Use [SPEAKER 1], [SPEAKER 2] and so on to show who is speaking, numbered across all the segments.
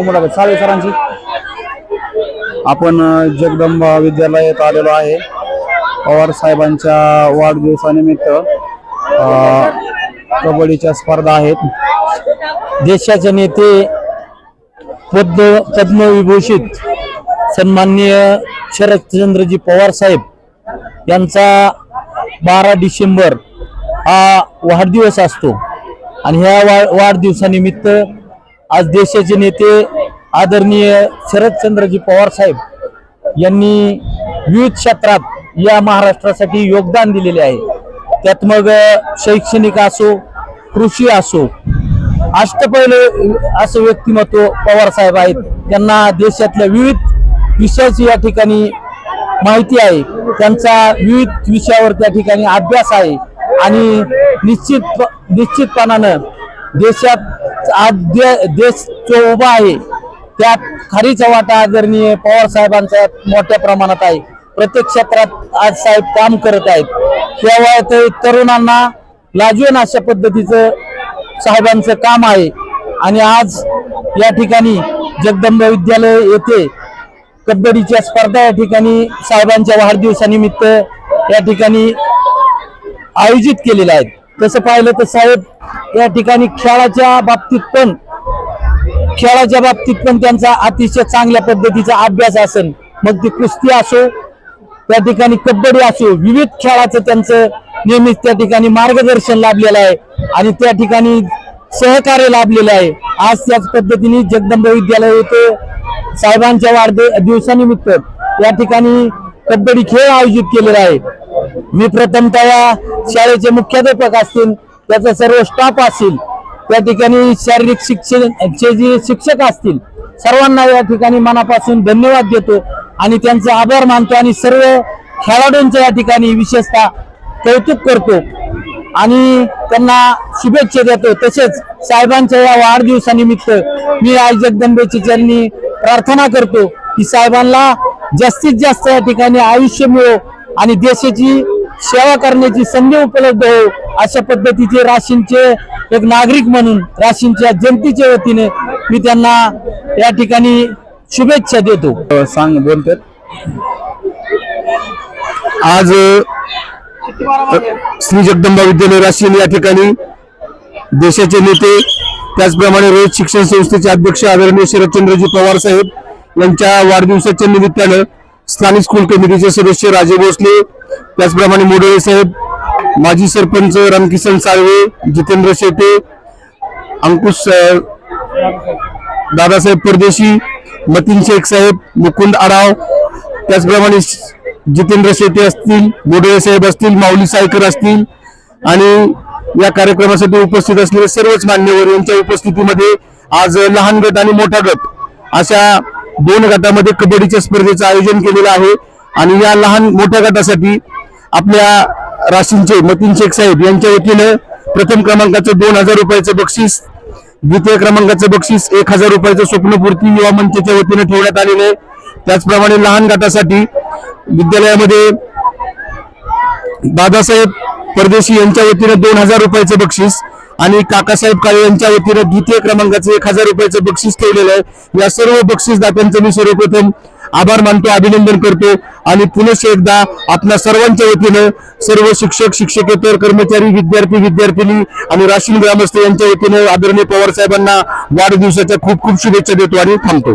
[SPEAKER 1] किंवा मुलाखत सरांची. आपण जगदंबा विद्यालयात आलेलो आहे. पवार साहेबांच्या वाढदिवसानिमित्त कबड्डीच्या स्पर्धा आहेत.
[SPEAKER 2] देशाचे नेते पद्म पद्मविभूषित सन्माननीय शरदचंद्रजी पवार साहेब यांचा बारा डिसेंबर हा वाढदिवस असतो. आणि ह्या वा वाढदिवसानिमित्त आज देशाचे नेते आदरणीय शरदचंद्रजी पवार साहेब यांनी विविध क्षेत्रात या महाराष्ट्रासाठी योगदान दिलेले आहे. त्यात मग शैक्षणिक असो कृषी असो अष्टपैल असं व्यक्तिमत्व पवार साहेब आहेत. त्यांना देशातल्या विविध विषयाची या ठिकाणी माहिती आहे. त्यांचा विविध विषयावर त्या ठिकाणी अभ्यास आहे. आणि निश्चित निश्चितपणानं देशात आज दे- देश जो उभा आहे त्यात खरीचा वाटा आदरणीय पवार साहेबांचा मोठ्या प्रमाणात आहे. प्रत्येक क्षेत्रात आज साहेब काम करत आहेत. त्या ते तरुणांना लाजवेन अशा पद्धतीचं साहेबांचं काम आहे. आणि आज या ठिकाणी जगदंबा विद्यालय येथे कबड्डीच्या स्पर्धा या ठिकाणी साहेबांच्या वाढदिवसानिमित्त या ठिकाणी आयोजित केलेल्या आहेत तसं पाहिलं तर साहेब या ठिकाणी खेळाच्या बाबतीत पण खेळाच्या बाबतीत पण त्यांचा अतिशय चांगल्या पद्धतीचा अभ्यास असेल. मग ती कुस्ती असो त्या ठिकाणी कबड्डी असो विविध खेळाचं त्यांचं नेहमीच त्या ठिकाणी मार्गदर्शन लाभलेलं आहे आणि त्या ठिकाणी सहकार्य लाभलेलं आहे. आज त्याच पद्धतीने जगदंबा विद्यालय येथे साहेबांच्या वाढदे दिवसानिमित्त या ठिकाणी कबड्डी खेळ आयोजित केलेला आहे. मी प्रथमतः या शाळेचे मुख्याध्यापक असतील त्याचा सर्व स्टाफ असेल त्या ठिकाणी शारीरिक शिक्षणचे जे शिक्षक असतील सर्वांना या ठिकाणी मनापासून धन्यवाद देतो आणि त्यांचा आभार मानतो आणि सर्व खेळाडूंच्या या ठिकाणी विशेषतः कौतुक करतो आणि त्यांना शुभेच्छा देतो. तसेच साहेबांच्या या वाढदिवसानिमित्त मी आज जगदंबेची चरणी प्रार्थना करतो की साहेबांना जास्तीत जास्त या ठिकाणी आयुष्य मिळो आणि देशाची सेवा करण्याची संधी उपलब्ध हो अशा पद्धतीचे राशींचे एक नागरिक म्हणून राशींच्या जनतेच्या वतीने मी त्यांना या ठिकाणी शुभेच्छा देतो.
[SPEAKER 1] सांग बोलतात
[SPEAKER 3] आज श्री जगदंबा विद्यालय राशीन या ठिकाणी देशाचे नेते त्याचप्रमाणे रोज शिक्षण संस्थेचे अध्यक्ष आदरणीय शरदचंद्रजी पवार साहेब यांच्या वाढदिवसाच्या निमित्तानं स्थानिक स्कूल कमिटीचे सदस्य राजे भोसले त्याचप्रमाणे मोडळे साहेब माजी सरपंच रामकिसन साळवे जितेंद्र शेटे अंकुश दादासाहेब परदेशी मतीन शेख साहेब मुकुंद आराव त्याचप्रमाणे जितेंद्र शेटे असतील मोडळे साहेब असतील माऊली सायकर असतील आणि या कार्यक्रमासाठी उपस्थित असलेले सर्वच मान्यवर यांच्या उपस्थितीमध्ये आज लहान गट आणि मोठा गट अशा दोन गटामध्ये कबड्डीच्या स्पर्धेचं आयोजन केलेलं आहे. आणि या लहान मोठ्या गटासाठी आपल्या राशींचे मतीन शेख साहेब यांच्या वतीनं प्रथम क्रमांकाचं दोन हजार रुपयाचं बक्षीस द्वितीय क्रमांकाचं बक्षीस एक हजार रुपयाचं स्वप्नपूर्ती युवा मंचच्या वतीनं ठेवण्यात आलेलं आहे. त्याचप्रमाणे लहान गटासाठी विद्यालयामध्ये दादासाहेब परदेशी यांच्या वतीनं दोन हजार रुपयाचं बक्षीस आणि काकासाहेब काळे यांच्या वतीनं द्वितीय क्रमांकाचं एक हजार रुपयाचं बक्षीस ठेवलेलं आहे. या सर्व बक्षीसदात्यांचं मी सर्वप्रथम आभार मानतो अभिनंदन करतो आणि पुनश एकदा आपल्या सर्वांच्या वतीनं सर्व शिक्षक शिक्षकेतर कर्मचारी विद्यार्थी विद्यार्थिनी आणि राशीन ग्रामस्थ यांच्या वतीनं आदरणीय पवार साहेबांना वाढदिवसाच्या खूप खूप शुभेच्छा देतो आणि थांबतो.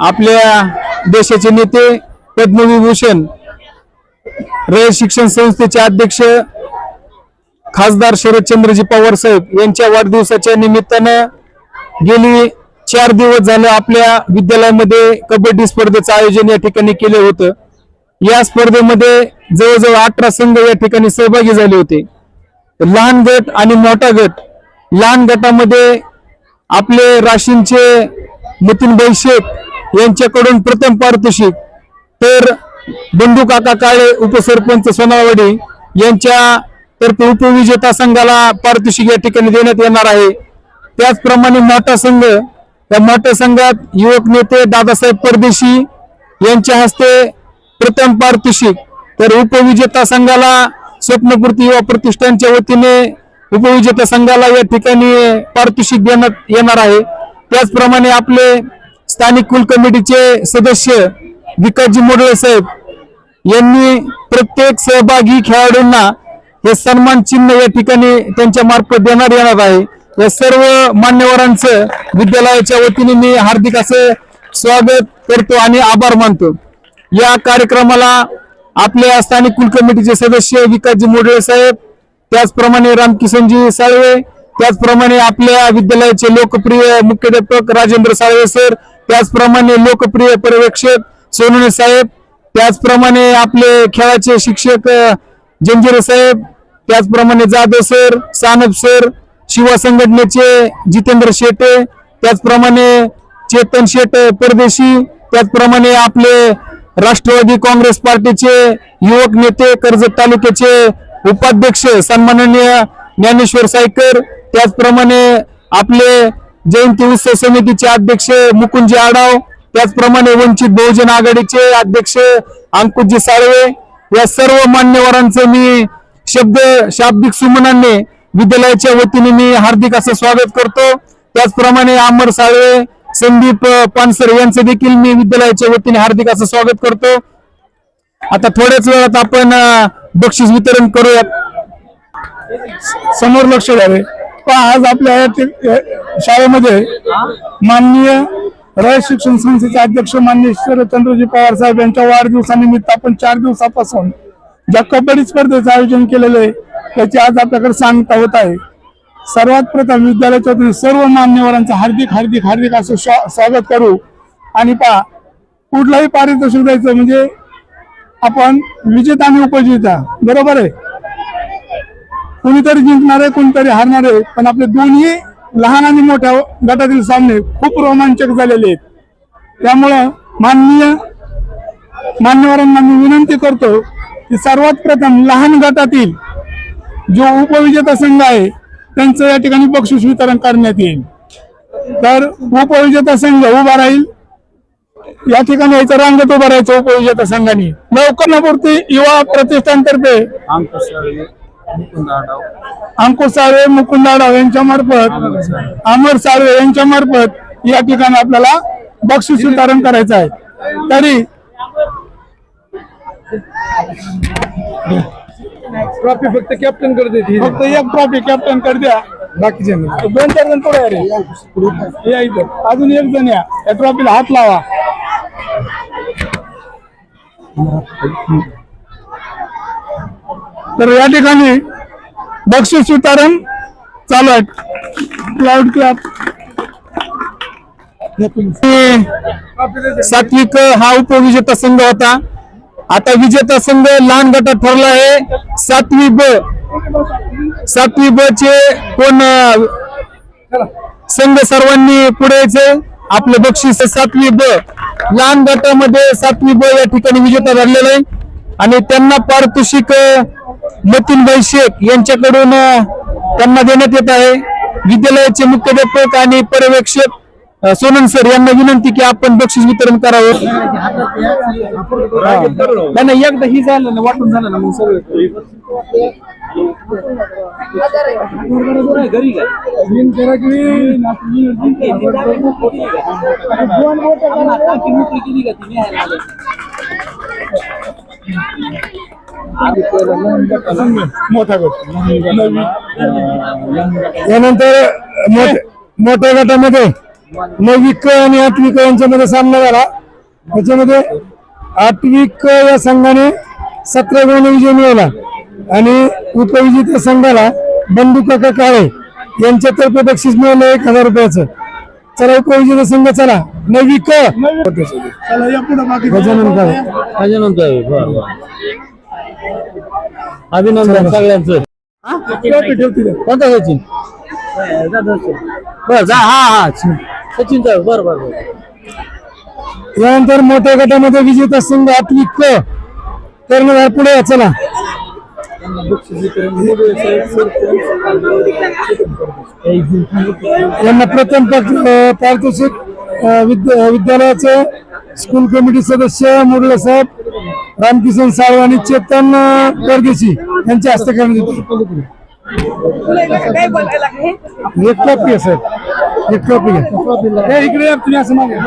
[SPEAKER 1] आपल्या देशाचे नेते पद्मविभूषण रयत शिक्षण संस्थेचे अध्यक्ष खासदार शरदचंद्रजी पवार साहेब यांच्या वाढदिवसाच्या निमित्तानं गेली चार दिवस झालं आपल्या विद्यालयामध्ये कबड्डी स्पर्धेचं आयोजन या ठिकाणी केलं होतं. या स्पर्धेमध्ये जवळजवळ अठरा संघ या ठिकाणी सहभागी झाले होते. लहान गट आणि मोठा गट लहान गटामध्ये आपले राशींचे नितीनभाई शेख यांच्याकडून प्रथम पारितोषिक तर बंधू काका काळे उपसरपंच सोनावडी यांच्या तर्फे उपविजेता संघाला पारितोषिक या ठिकाणी देण्यात येणार आहे. त्याचप्रमाणे मोठा संघ त्या मोठ्या संघात युवक नेते दादासाहेब परदेशी यांच्या हस्ते प्रथम पारितोषिक तर उपविजेता संघाला स्वप्नपूर्ती युवा प्रतिष्ठानच्या वतीने उपविजेता संघाला या ठिकाणी पारितोषिक देण्यात येणार आहे. त्याचप्रमाणे आपले स्थानिक कुल कमिटीचे सदस्य विकासजी मोडळे साहेब यांनी प्रत्येक सहभागी खेळाडूंना हे सन्मान चिन्ह या ठिकाणी त्यांच्या मार्फत देण्यात येणार आहे. या सर्व मान्यवरांचं विद्यालयाच्या वतीने मी हार्दिक असं स्वागत करतो आणि आभार मानतो. या कार्यक्रमाला आपल्या स्थानिक कुल कमिटीचे सदस्य विकासजी मोडळे साहेब त्याचप्रमाणे रामकिशनजी साळवे त्याचप्रमाणे आपल्या विद्यालयाचे लोकप्रिय मुख्याध्यापक राजेंद्र साळवे सर त्याचप्रमाणे लोकप्रिय पर्यवेक्षक सोनवणे साहेब त्याचप्रमाणे आपले खेळाचे शिक्षक जंजिरे साहेब त्याचप्रमाणे जाधव सर सानप सर शिवा संघटनेचे जितेंद्र शेटे त्याचप्रमाणे चेतन शेट परदेशी त्याचप्रमाणे आपले राष्ट्रवादी काँग्रेस पार्टीचे युवक नेते कर्जत तालुक्याचे उपाध्यक्ष सन्माननीय ज्ञानेश्वर सायकर त्याचप्रमाणे आपले जयंती उत्सव समितीचे अध्यक्ष मुकुंदजी आडाव त्याचप्रमाणे वंचित बहुजन आघाडीचे अध्यक्ष अंकुशजी साळवे या सर्व मान्यवरांचं मी शब्द शाब्दिक सुमनाने विद्यालयाच्या वतीने मी हार्दिक असं स्वागत करतो. त्याचप्रमाणे अमर साळवे संदीप पानसर यांचं देखील मी विद्यालयाच्या वतीने हार्दिक असं स्वागत करतो. आता थोड्याच वेळात आपण बक्षीस वितरण करूयात.
[SPEAKER 4] समोर लक्ष द्यावे पहा आज आपल्या या ठिक- शाळेमध्ये माननीय रयत शिक्षण संस्थेचे अध्यक्ष माननीय शरदचंद्रजी पवार साहेब यांच्या वाढदिवसानिमित्त आपण चार दिवसापासून ज्या कबड्डी स्पर्धेचं आयोजन केलेलं आहे त्याची आज आपल्याकडे सांगता होत आहे. सर्वात प्रथम विद्यालयाच्या वतीने सर्व मान्यवरांचं हार्दिक हार्दिक हार्दिक असं स्वा- स्वागत करू. आणि पहा कुठलाही पारितोषिक द्यायचं म्हणजे आपण विजेता आणि उपविजेता बरोबर आहे? कोणीतरी जिंकणार आहे कोणीतरी हारणार आहे पण आपले दोन्ही लहान आणि मोठ्या गटातील सामने खूप रोमांचक झालेले आहेत. त्यामुळं माननीय मान्यवरांना मी विनंती करतो की सर्वात प्रथम लहान गटातील जो उपविजेता संघ आहे त्यांचं या ठिकाणी बक्षीस वितरण करण्यात येईल. तर उपविजेता संघ उभा राहील. या ठिकाणी यायचं रांगत उभं राहायचं उपविजेता संघाने. लवकरपूर्ती युवा प्रतिष्ठानतर्फे अंकुश साळवे मुकुंद आडाव यांच्या मार्फत अमर साळवे यांच्या मार्फत या ठिकाणी आपल्याला बक्षीस वितरण करायचं आहे. तरी
[SPEAKER 1] ट्रॉफी फक्त कॅप्टन करते
[SPEAKER 4] फक्त एक ट्रॉफी कॅप्टन कर द्या. बाकीचे दोन चार जण पुढे या रे या इथं. अजून एक जण या. या ट्रॉफीला हात लावा. तर या ठिकाणी बक्षीस वितरण चालू आहे. क्लाउड क्लब
[SPEAKER 1] सात्विक हा उपविजेता संघ होता. आता विजेता संघ लहान गटात ठरला आहे. सातवी ब सातवी ब चे कोण संघ सर्वांनी पुढे यायचे. आपलं बक्षीस सातवी ब लहान गटामध्ये सातवी ब या ठिकाणी विजेता ठरलेला आहे. आणि त्यांना पारितोषिक अं, शेख यांच्याकडून त्यांना देण्यात येत आहे. विद्यालयाचे मुख्याध्यापक आणि पर्यवेक्षक सोनन सर यांना विनंती की आपण बक्षीस वितरण करावं. नाही नाही एकदा ही झालं ना वाटून झालं ना मग सगळं.
[SPEAKER 4] मोठा गट. नवी
[SPEAKER 3] यानंतर मोठ- मोठ्या गटामध्ये नैविक आणि आत्विक यांच्यामध्ये सामना झाला. त्याच्यामध्ये आत्विक या संघाने सतरा गुण विजय मिळवला. आणि उपविजेत्या संघाला बंधू काका काळे यांच्यातर्फे बक्षीस मिळालं एक हजार रुपयाचं. चला उपविजेता संघ चला. नैविक.
[SPEAKER 4] चला या पुढे बाकी
[SPEAKER 3] गजानन काळे.
[SPEAKER 2] अभिनंदन सगळ्यांचं. कोणता सचिन? बर जा हा हा. सचिन बर बर बर.
[SPEAKER 5] यानंतर मोठ्या गटामध्ये विजेता संघ आठवी क. कर्णधार पुढे या, चला. यांना प्रथम पारितोषिक विद्यालयाचे स्कूल कमिटी सदस्य मुरले साहेब रामकिशन साळव आणि चेतन अ, यांच्या हस्ते करण्यात येते. एक कॉपी आहे सर एक कॉपी आहे इकडे तुम्ही असं मागे.